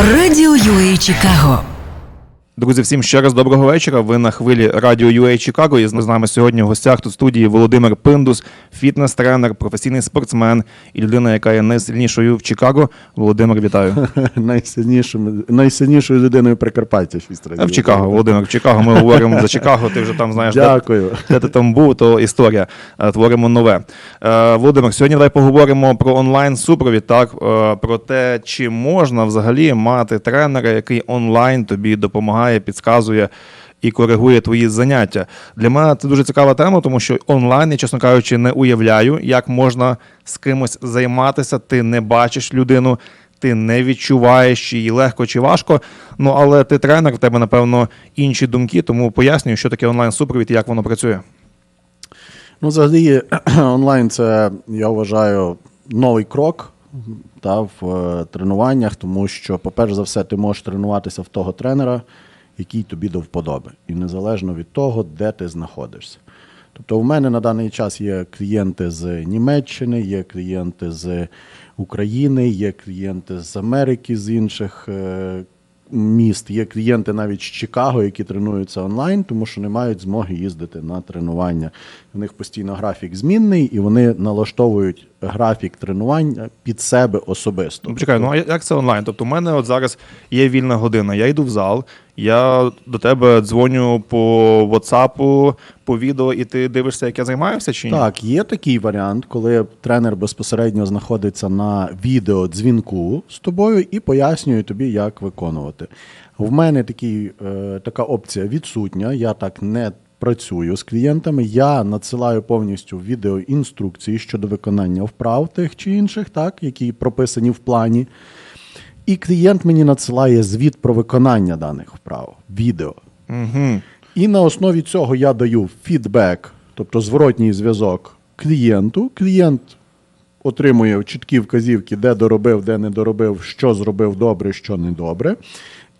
Радіо UA Чикаго. Друзі, всім ще раз доброго вечора. Ви на хвилі радіо UA Чикаго. І з нами сьогодні в гостях тут студії Володимир Пиндус, фітнес-тренер, професійний спортсмен і людина, яка є найсильнішою в Чикаго. Володимир, вітаю. Найсильнішим, найсильнішою людиною Прикарпаття шість разів. В Чикаго, Володимир, в Чикаго. Ми говоримо за Чикаго. Ти вже там знаєш, де, Дякую. де ти там був, то історія. Е, Творимо нове. Е, Володимир, сьогодні давай поговоримо про онлайн супровід, так е, про те, чи можна взагалі мати тренера, який онлайн тобі допомагає, підказує. І коригує твої заняття. Для мене це дуже цікава тема, тому що онлайн, я, чесно кажучи, не уявляю, як можна з кимось займатися. Ти не бачиш людину, ти не відчуваєш, чи їй легко чи важко. Ну але ти тренер, в тебе, напевно, інші думки, тому пояснюю, що таке онлайн-супровід і як воно працює. Ну, взагалі, онлайн це, я вважаю, новий крок та, в е, тренуваннях, тому що, по-перше за все, ти можеш тренуватися в того тренера, який тобі до вподоби. І незалежно від того, де ти знаходишся. Тобто, у мене на даний час є клієнти з Німеччини, є клієнти з України, є клієнти з Америки, з інших е, міст, є клієнти навіть з Чикаго, які тренуються онлайн, тому що не мають змоги їздити на тренування. У них постійно графік змінний, і вони налаштовують графік тренувань під себе особисто. Ну, почекай, ну а як це онлайн? Тобто, у мене от зараз є вільна година, я йду в зал, я до тебе дзвоню по WhatsApp, по відео, і ти дивишся, як я займаюся чи ні? Так, є такий варіант, коли тренер безпосередньо знаходиться на відеодзвінку з тобою і пояснює тобі, як виконувати. В мене такий, е, така опція відсутня. Я так не працюю з клієнтами. Я надсилаю повністю відеоінструкції щодо виконання вправ тих чи інших, так, які прописані в плані. І клієнт мені надсилає звіт про виконання даних вправ, відео. Угу. І на основі цього я даю фідбек, тобто зворотній зв'язок клієнту. Клієнт отримує чіткі вказівки, де доробив, де не доробив, що зробив добре, що не добре.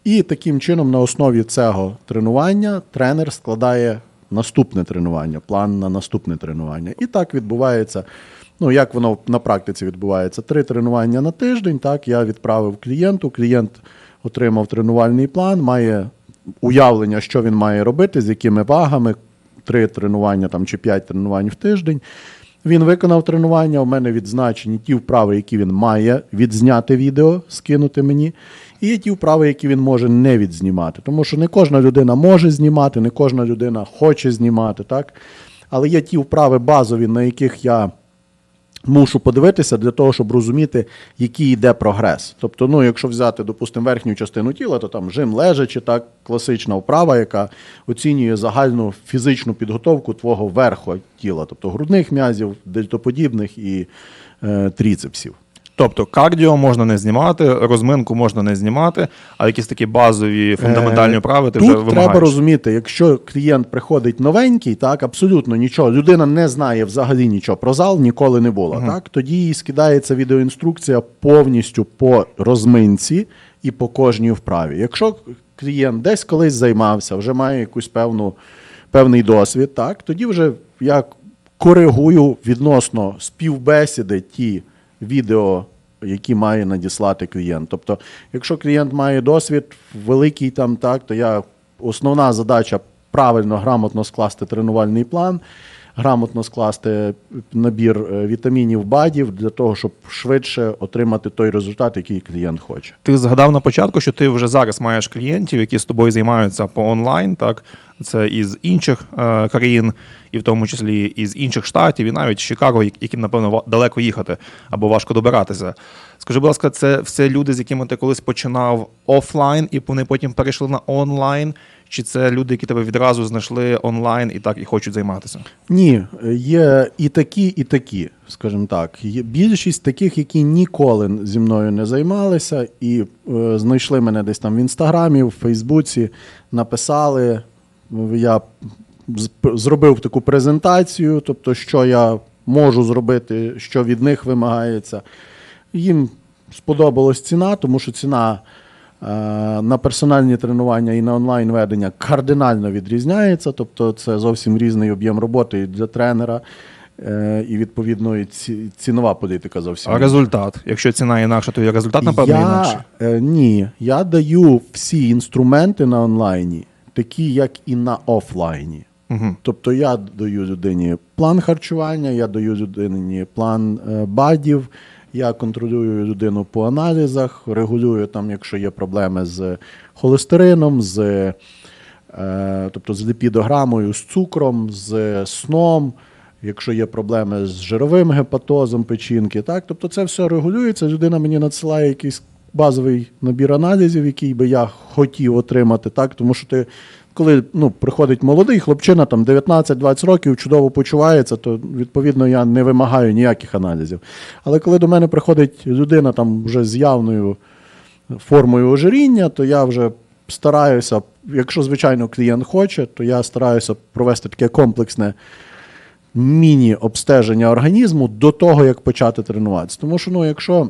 І таким чином, на основі цього тренування, тренер складає наступне тренування, план на наступне тренування. І так відбувається. Ну, як воно на практиці відбувається? Три тренування на тиждень. Так, я відправив клієнту. Клієнт отримав тренувальний план, має уявлення, що він має робити, з якими вагами, три тренування там, чи п'ять тренувань в тиждень. Він виконав тренування, у мене відзначені ті вправи, які він має відзняти відео, скинути мені. І є ті вправи, які він може не відзнімати. Тому що не кожна людина може знімати, не кожна людина хоче знімати. так? Але є ті вправи базові, на яких я мушу подивитися для того, щоб розуміти, який йде прогрес. Тобто, ну, якщо взяти, допустимо, верхню частину тіла, то там жим лежачи, так, класична вправа, яка оцінює загальну фізичну підготовку твого верху тіла, тобто грудних м'язів, дельтоподібних і е, тріцепсів. Тобто кардіо можна не знімати, розминку можна не знімати, а якісь такі базові фундаментальні Е, вправи ти Тут вже вимагаєш. треба розуміти, якщо клієнт приходить новенький, так абсолютно нічого, людина не знає взагалі нічого про зал, ніколи не було. Так тоді їй скидається відеоінструкція повністю по розминці і по кожній вправі. Якщо клієнт десь колись займався, вже має якусь певну певний досвід, так тоді вже я коригую відносно співбесіди ті відео, які має надіслати клієнт. Тобто, якщо клієнт має досвід великий там, так, то я основна задача правильно, грамотно скласти тренувальний план, грамотно скласти набір е, вітамінів, бадів для того, щоб швидше отримати той результат, який клієнт хоче. Ти згадав на початку, що ти вже зараз маєш клієнтів, які з тобою займаються по онлайн, так це із інших е, країн, і в тому числі із інших штатів, і навіть Чикаго, як- яким напевно далеко їхати або важко добиратися. Скажи, будь ласка, це все люди, з якими ти колись починав офлайн, і вони потім перейшли на онлайн? Чи це люди, які тебе відразу знайшли онлайн і так і хочуть займатися? Ні, є і такі, і такі, скажімо так. Є більшість таких, які ніколи зі мною не займалися, і е, знайшли мене десь там в інстаграмі, в Фейсбуці, написали. Я зробив таку презентацію, тобто, що я можу зробити, що від них вимагається. Їм сподобалась ціна, тому що ціна на персональні тренування і на онлайн ведення кардинально відрізняється. Тобто це зовсім різний об'єм роботи і для тренера. Е, і відповідно і ці, цінова політика зовсім. А результат? Якщо ціна інакша, то і результат, напевно, я, інакший. е, ні, я даю всі інструменти на онлайні, такі, як і на офлайні. Угу. Тобто я даю людині план харчування, я даю людині план е, бадів, я контролюю людину по аналізах, регулюю там, якщо є проблеми з холестерином, з, е, тобто з ліпідограмою, з цукром, з сном. Якщо є проблеми з жировим гепатозом печінки, так тобто це все регулюється. Людина мені надсилає якийсь базовий набір аналізів, який би я хотів отримати, так тому що ти, коли ну, приходить молодий хлопчина, там 19-20 років, чудово почувається, то відповідно я не вимагаю ніяких аналізів. Але коли до мене приходить людина там вже з явною формою ожиріння, то я вже стараюся, якщо звичайно клієнт хоче, то я стараюся провести таке комплексне міні-обстеження організму до того, як почати тренуватися. Тому що, ну, якщо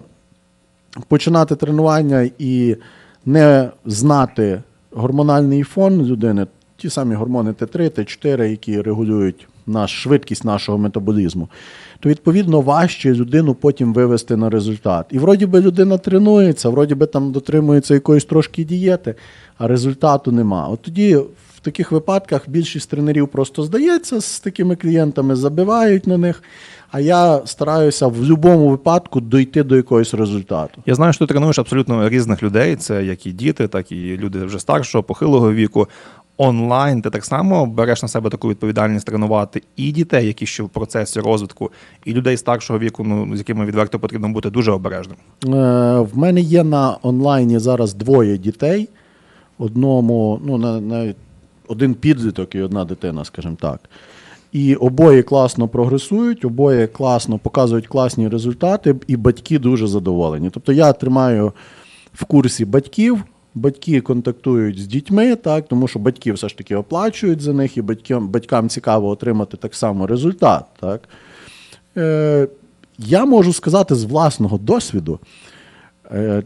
починати тренування і не знати гормональний фон людини, ті самі гормони Т3, Т4, які регулюють наш, швидкість нашого метаболізму, то відповідно важче людину потім вивести на результат. І вроді би людина тренується, вроді би там дотримується якоїсь трошки дієти, а результату нема. От тоді таких випадках більшість тренерів просто здається з такими клієнтами, забивають на них. А я стараюся в будь-якому випадку дойти до якогось результату. Я знаю, що ти тренуєш абсолютно різних людей. Це як і діти, так і люди вже старшого, похилого віку. Онлайн ти так само береш на себе таку відповідальність тренувати і дітей, які ще в процесі розвитку, і людей старшого віку, ну з якими відверто потрібно бути дуже обережним. Е, в мене є на онлайні зараз двоє дітей. Одному, ну, навіть один підліток і одна дитина, скажімо так. І обоє класно прогресують, обоє класно показують класні результати, і батьки дуже задоволені. Тобто я тримаю в курсі батьків. Батьки контактують з дітьми, так, тому що батьки все ж таки оплачують за них, і батькам, батькам цікаво отримати так само результат. Так. Е, я можу сказати з власного досвіду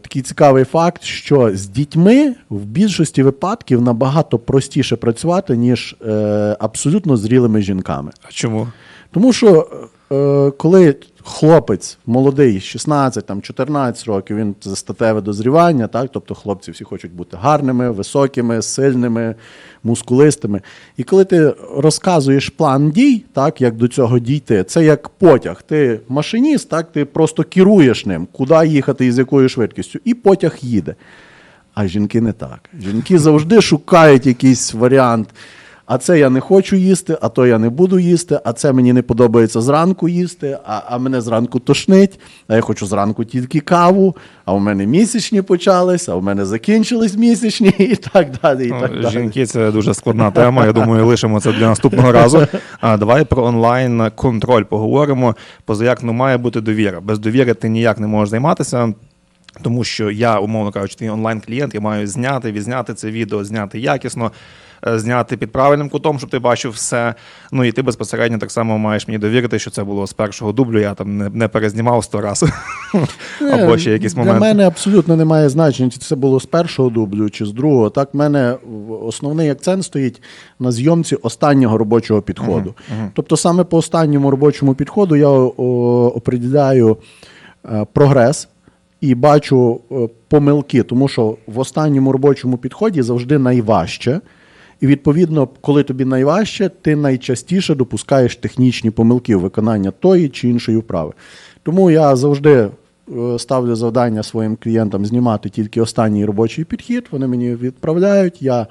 такий цікавий факт, що з дітьми в більшості випадків набагато простіше працювати, ніж е, абсолютно зрілими жінками. А чому? Тому що е, коли хлопець молодий, 16, там, 14 років, він це статеве дозрівання, так? тобто хлопці всі хочуть бути гарними, високими, сильними, мускулистими. І коли ти розказуєш план дій, так, як до цього дійти, це як потяг. Ти машиніст, так, ти просто керуєш ним, куди їхати і з якою швидкістю, і потяг їде. А жінки не так. Жінки завжди шукають якийсь варіант. А це я не хочу їсти, а то я не буду їсти, а це мені не подобається зранку їсти, а, а мене зранку тошнить, а я хочу зранку тільки каву, а у мене місячні почались, а у мене закінчились місячні і так далі. І Ну, так далі. Жінки це дуже складна тема. Я думаю, лишимо це для наступного разу. А давай про онлайн контроль поговоримо. Позаяк ну має бути довіра. Без довіри ти ніяк не можеш займатися. Тому що я, умовно кажучи, твій онлайн-клієнт, я маю зняти, відзняти це відео, зняти якісно, зняти під правильним кутом, щоб ти бачив все. Ну і ти безпосередньо так само маєш мені довірити, що це було з першого дублю. Я там не, не перезнімав сто разів. Або ще якісь Для мене абсолютно немає значення, чи це було з першого дублю, чи з другого. Так, в мене основний акцент стоїть на зйомці останнього робочого підходу. Тобто, саме по останньому робочому підходу я о, определяю е, прогрес. І бачу е, помилки, тому що в останньому робочому підході завжди найважче. І відповідно, коли тобі найважче, ти найчастіше допускаєш технічні помилки виконання тої чи іншої вправи. Тому я завжди е, ставлю завдання своїм клієнтам знімати тільки останній робочий підхід. Вони мені відправляють. Я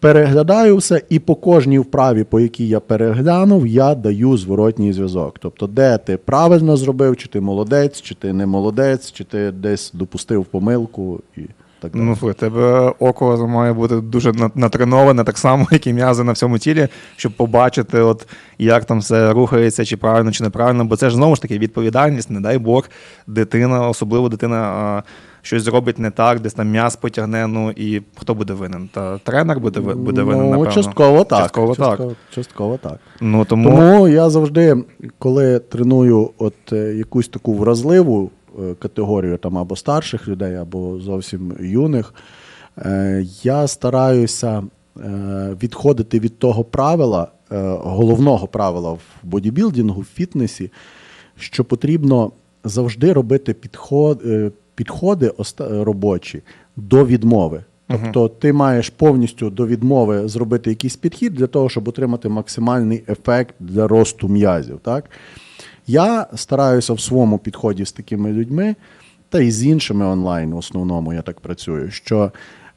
переглядаю все, і по кожній вправі, по якій я переглянув, я даю зворотній зв'язок. Тобто, де ти правильно зробив, чи ти молодець, чи ти не молодець, чи ти десь допустив помилку і так далі. Ну, слухай, тебе око має бути дуже на- натреноване, так само, як і м'язи на всьому тілі, щоб побачити, от, як там все рухається, чи правильно, чи неправильно. Бо це ж знову ж таки відповідальність, не дай Бог, дитина, особливо дитина. Щось зробить не так, десь там м'яз потягне, ну і хто буде винен? Та тренер буде, буде винен, ну, напевно. частково так. Частково так. частково, частково так. Ну, тому, Тому я завжди, коли треную от е, якусь таку вразливу категорію там або старших людей, або зовсім юних, е, я стараюся е, відходити від того правила, головного правила в бодібілдингу, в фітнесі, що потрібно завжди робити підход, е, підходи робочі до відмови. Тобто ти маєш повністю до відмови зробити якийсь підхід для того, щоб отримати максимальний ефект для росту м'язів. Так? Я стараюся в своєму підході з такими людьми, та й з іншими онлайн, в основному я так працюю, що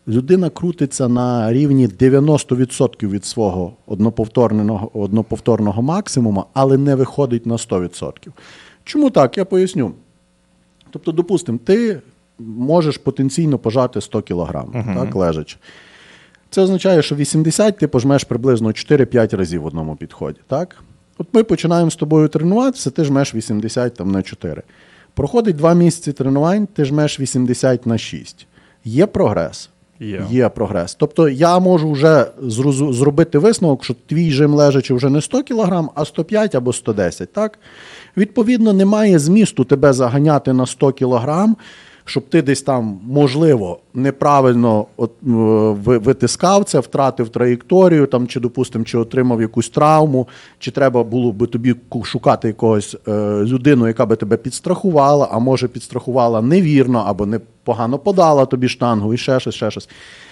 людина крутиться на рівні 90% від свого одноповторного, одноповторного максимуму, але не виходить на 100%. Чому так? Я поясню. Тобто, допустимо, ти можеш потенційно пожати 100 кг, так, лежачи. Це означає, що 80 ти пожмеш приблизно 4-5 разів в одному підході. Так? От ми починаємо з тобою тренуватися, ти жмеш 80 там, на 4. Проходить 2 місяці тренувань, ти жмеш 80 на 6. Є прогрес? Є. Є прогрес. Тобто я можу вже зробити висновок, що твій жим лежачи вже не 100 кг, а 105 або 110. Так? Відповідно, немає змісту тебе заганяти на 100 кг, щоб ти десь там, можливо, неправильно от, е, витискав це, втратив траєкторію, там, чи, допустим, чи отримав якусь травму, чи треба було би тобі шукати якогось е, людину, яка би тебе підстрахувала, а може підстрахувала невірно або не погано подала тобі штангу і ще щось, ще щось.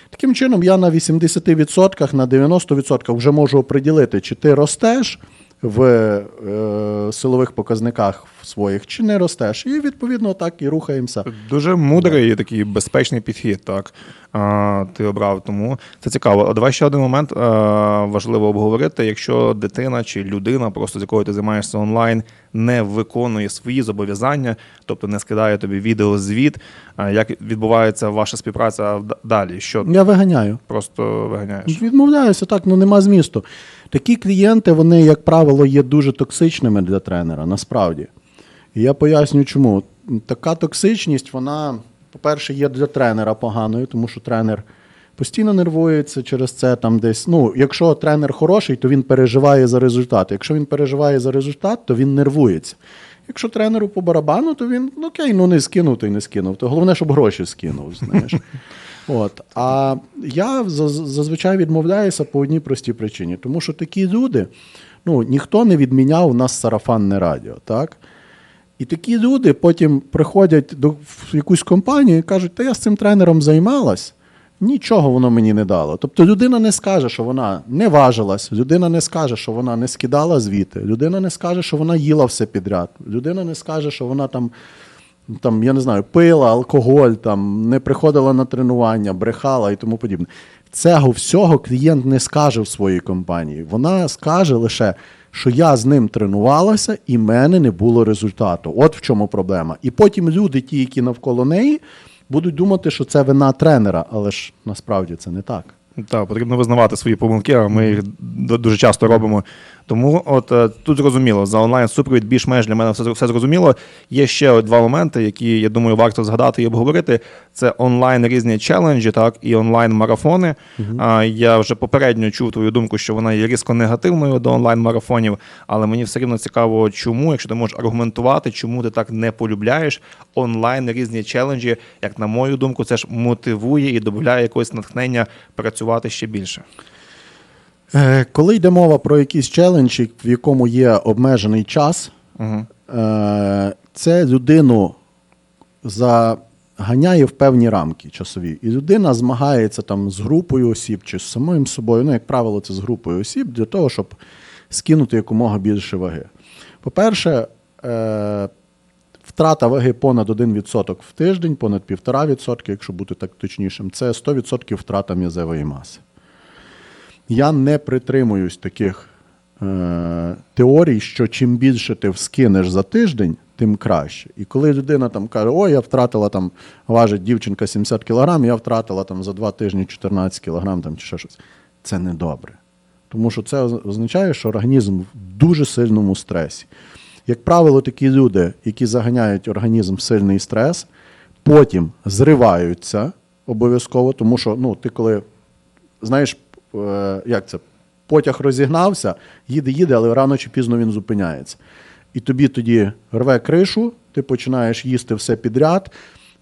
Таким чином, я на 80%, на 90% вже можу оприділити, чи ти ростеш в е, силових показниках своїх, чи не ростеш. І відповідно так і рухаємося. Дуже мудрий і такий безпечний підхід, так а, ти обрав. Тому це цікаво. А Давай ще один момент а, важливо обговорити. Якщо дитина чи людина, просто з якою ти займаєшся онлайн, не виконує свої зобов'язання, тобто не скидає тобі відеозвіт, а, як відбувається ваша співпраця далі? Що Я виганяю. просто виганяєш? Відмовляюся, так, ну нема змісту. Такі клієнти, вони, як правило, є дуже токсичними для тренера, насправді. І я поясню, чому. Така токсичність, вона, по-перше, є для тренера поганою, тому що тренер постійно нервується через це там десь. Ну, якщо тренер хороший, то він переживає за результат. Якщо він переживає за результат, то він нервується. Якщо тренеру по барабану, то він ну, окей, ну не скинув, то й не скинув. То головне, щоб гроші скинув. Знаєш. От. А я зазвичай відмовляюся по одній простій причині. Тому що такі люди, ну, ніхто не відміняв у нас сарафанне радіо. Так? І такі люди потім приходять до, в якусь компанію і кажуть, та я з цим тренером займалась, нічого воно мені не дало. Тобто людина не скаже, що вона не важилась, людина не скаже, що вона не скидала звіти, людина не скаже, що вона їла все підряд, людина не скаже, що вона там, там я не знаю, пила алкоголь, там, не приходила на тренування, брехала і тому подібне. Цього всього клієнт не скаже в своїй компанії. Вона скаже лише, що я з ним тренувалася і в мене не було результату. От в чому проблема. І потім люди, ті, які навколо неї, будуть думати, що це вина тренера, але ж насправді це не так. Так, потрібно визнавати свої помилки, а ми їх дуже часто робимо. Тому от е, тут зрозуміло, за онлайн супровід більш-менш для мене все, все зрозуміло. Є ще два моменти, які я думаю варто згадати і обговорити. Це онлайн різні челенджі, так і онлайн марафони. А, я вже попередньо чув твою думку, що вона є різко негативною до онлайн марафонів, але мені все рівно цікаво, чому, якщо ти можеш аргументувати, чому ти так не полюбляєш онлайн різні челенджі. Як на мою думку, це ж мотивує і додає якогось натхнення працювати ще більше. Е, Коли йде мова про якийсь челендж, в якому є обмежений час, Угу. це людину заганяє в певні рамки часові. І людина змагається там з групою осіб чи з самим собою. Ну, як правило, це з групою осіб для того, щоб скинути якомога більше ваги. По-перше, е, втрата ваги понад 1% в тиждень, понад 1,5%, якщо бути так точнішим, це 100% втрата м'язевої маси. Я не притримуюсь таких е, теорій, що чим більше ти вскинеш за тиждень, тим краще. І коли людина там каже, ой, я втратила там, важить дівчинка 70 кг, я втратила там за два тижні 14 кг там, чи ще щось, це не добре. Тому що це означає, що організм в дуже сильному стресі. Як правило, такі люди, які заганяють організм в сильний стрес, потім зриваються обов'язково, тому що ну, ти коли знаєш, як це? Потяг розігнався, їде, їде, але рано чи пізно він зупиняється. І тобі тоді рве кришу, ти починаєш їсти все підряд,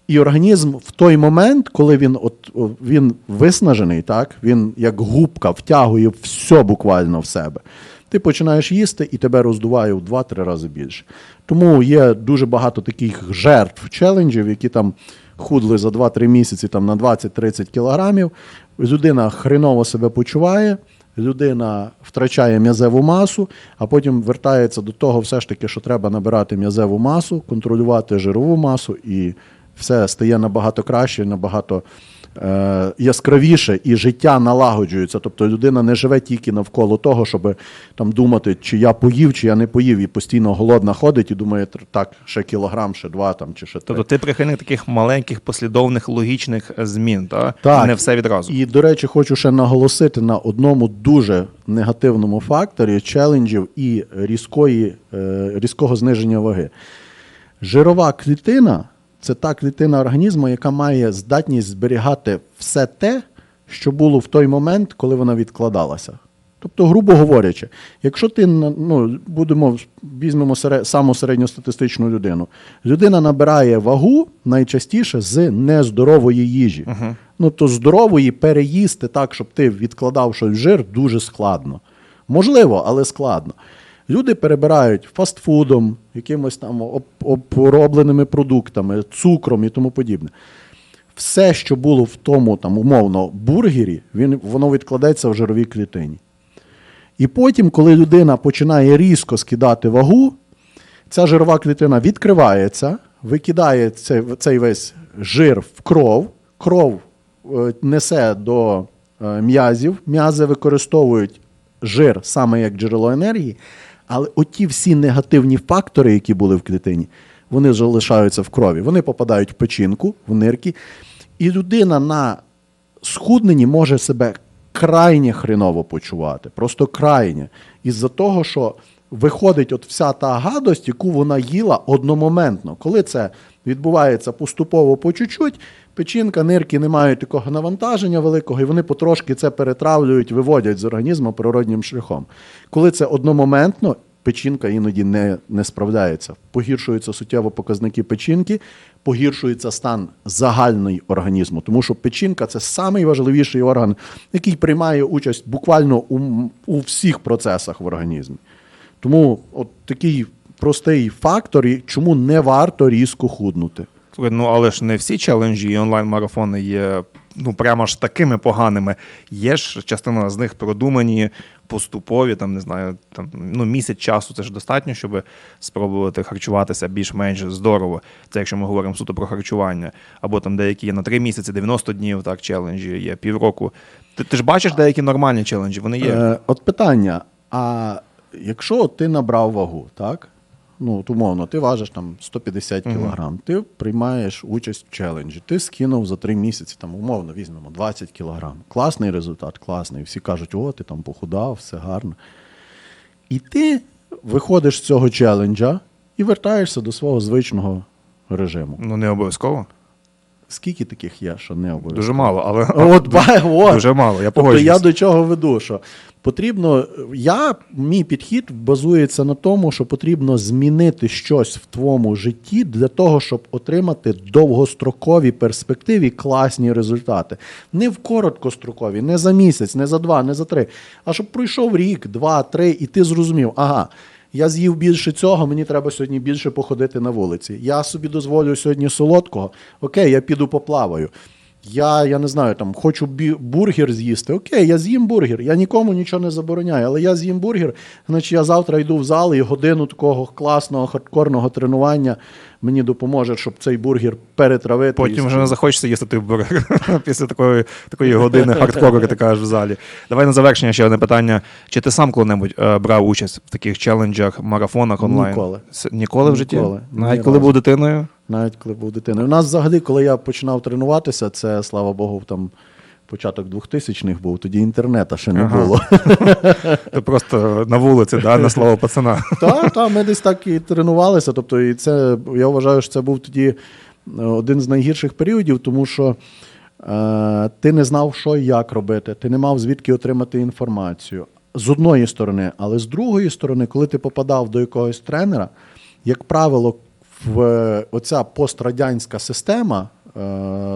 І організм в той момент, коли він от він виснажений, так він як губка втягує все буквально в себе. Ти починаєш їсти і тебе роздуває в 2-3 рази більше. Тому є дуже багато таких жертв челенджів, які там худли за 2-3 місяці там, на 20-30 кілограмів. Людина хреново себе почуває, людина втрачає м'язеву масу, а потім вертається до того, все ж таки, що треба набирати м'язеву масу, контролювати жирову масу, і все стає набагато краще, набагато яскравіше, і життя налагоджується. Тобто людина не живе тільки навколо того, щоб там думати, чи я поїв, чи я не поїв, і постійно голодна ходить і думає, так, ще кілограм, ще два там, чи ще три. Тобто ти прихильник таких маленьких, послідовних, логічних е, змін, та? Так. не все відразу. І, до речі, хочу ще наголосити на одному дуже негативному факторі челенджів і різкої, е, різкого зниження ваги. Жирова клітина це та клітина організму, яка має здатність зберігати все те, що було в той момент, коли вона відкладалася. Тобто, грубо говорячи, якщо ти ну, будемо візьмемо сере, саму середньостатистичну людину, людина набирає вагу найчастіше з нездорової їжі. Ну то здорової переїсти так, щоб ти відкладав щось в жир, дуже складно. Можливо, але складно. Люди перебирають фастфудом, якимось там обробленими продуктами, цукром і тому подібне. Все, що було в тому там, умовно бургері, він, воно відкладеться в жировій клітині. І потім, коли людина починає різко скидати вагу, ця жирова клітина відкривається, викидає цей, весь жир в кров, кров е, несе до е, м'язів, м'язи використовують жир саме як джерело енергії, але оті всі негативні фактори, які були в клітині, вони залишаються в крові. Вони попадають в печінку, в нирки, і людина на схудненні може себе крайне хреново почувати, просто крайне. Із-за того, що виходить от вся та гадость, яку вона їла одномоментно. Коли це відбувається поступово по чуть-чуть, печінка, нирки не мають такого навантаження великого, і вони потрошки це перетравлюють, виводять з організму природнім шляхом. Коли це одномоментно, печінка іноді не, не справляється. Погіршуються суттєво показники печінки, погіршується стан загальний організму. Тому що печінка це найважливіший орган, який приймає участь буквально у, у всіх процесах в організмі. Тому от такий простий фактор, чому не варто різко худнути. Ну але ж не всі челенджі і онлайн-марафони є ну прямо ж такими поганими. Є ж частина з них продумані, поступові, там не знаю, там ну місяць часу це ж достатньо, щоб спробувати харчуватися більш-менш здорово. Це якщо ми говоримо суто про харчування, або там деякі є на 3 місяці, 90 днів, так челенджі є півроку. Ти, ти ж бачиш деякі нормальні челенджі, вони є. Е, от питання: а якщо ти набрав вагу, так? Ну, от умовно, ти важиш там 150 кілограм, ти приймаєш участь в челенджі, ти скинув за три місяці, там, умовно, візьмемо 20 кілограм. Класний результат, класний. Всі кажуть, о, ти там похудав, все гарно. І ти виходиш з цього челенджа і вертаєшся до свого звичного режиму. Ну не обов'язково. Скільки таких є, що не обов'язково? Дуже мало, але От, ба- от. дуже мало. Я Тобто я до чого веду, що потрібно. Я, мій підхід базується на тому, що потрібно змінити щось в твоєму житті для того, щоб отримати довгострокові перспективі класні результати. Не в короткострокові, не за місяць, не за два, не за три. А щоб пройшов рік, два, три, і ти зрозумів, ага. Я з'їв більше цього, мені треба сьогодні більше походити на вулиці. Я собі дозволю сьогодні солодкого. Окей, я піду поплаваю. Я, я не знаю, там хочу бі- бургер з'їсти. Окей, я з'їм бургер. Я нікому нічого не забороняю, але я з'їм бургер, значить я завтра йду в зал і годину такого класного хардкорного тренування мені допоможе, щоб цей бургер перетравити. Потім вже не захочеться їсти той бургер після такої, такої години хардкору, як ти кажеш в залі. Давай на завершення ще одне питання. Чи ти сам коли-небудь е, брав участь в таких челенджах, марафонах онлайн? Ніколи. С- Ніколи в житті? Ніколи. Ні Навіть коли разу. був дитиною? Навіть коли був дитиною. У нас взагалі, коли я починав тренуватися, це слава Богу, там початок 2000-х був, тоді інтернету ще не Ага. було. Ти просто на вулиці, да, на слово пацана. Так, так, ми десь так і тренувалися. Тобто, і це я вважаю, що це був тоді е, один з найгірших періодів, тому що е, ти не знав, що і як робити, ти не мав звідки отримати інформацію. З одної сторони, але з другої сторони, коли ти попадав до якогось тренера, як правило, в е, оця пострадянська система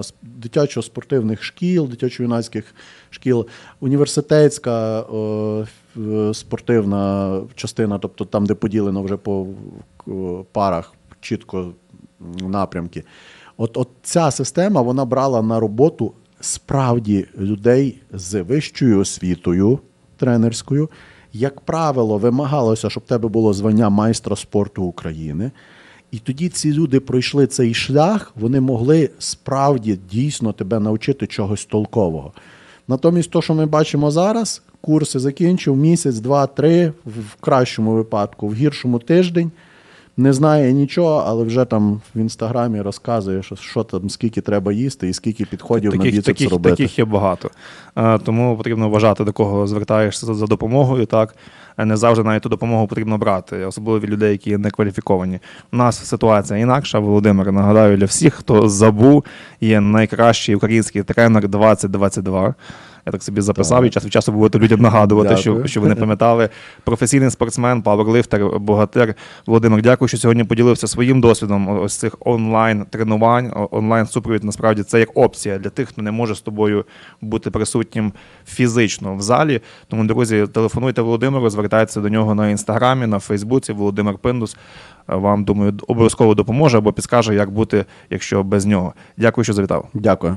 с- дитячо-спортивних шкіл, дитячо-юнацьких шкіл, університетська е, спортивна частина, тобто там, де поділено вже по парах чітко напрямки. От, от ця система вона брала на роботу справді людей з вищою освітою тренерською. Як правило, вимагалося, щоб в тебе було звання майстра спорту України. І тоді ці люди пройшли цей шлях, вони могли справді дійсно тебе навчити чогось толкового. Натомість, то, що ми бачимо зараз, курси закінчив місяць, два, три, в кращому випадку, в гіршому тиждень. Не знає нічого, але вже там в інстаграмі розказує, що, що там, скільки треба їсти і скільки підходів на Таких, біцепс таких, робити. таких є багато. Е, Тому потрібно вважати, до кого звертаєшся за- за допомогою. Так Е, не завжди навіть ту допомогу потрібно брати, особливо від людей, які не кваліфіковані. У нас ситуація інакша. Володимир, нагадаю, для всіх, хто забув, є найкращий український тренер 2022. Я так собі записав Так. і час від часу будете людям нагадувати, що, Дякую. що вони пам'ятали. Професійний спортсмен, пауерлифтер, богатир. Володимир, дякую, що сьогодні поділився своїм досвідом ось цих онлайн тренувань, онлайн супровід. Насправді це як опція для тих, хто не може з тобою бути присутнім фізично в залі. Тому, друзі, телефонуйте Володимиру, звертайтеся до нього на інстаграмі, на Фейсбуці. Володимир Пиндус вам думаю обов'язково допоможе або підскаже, як бути, якщо без нього. Дякую, що завітав. Дякую.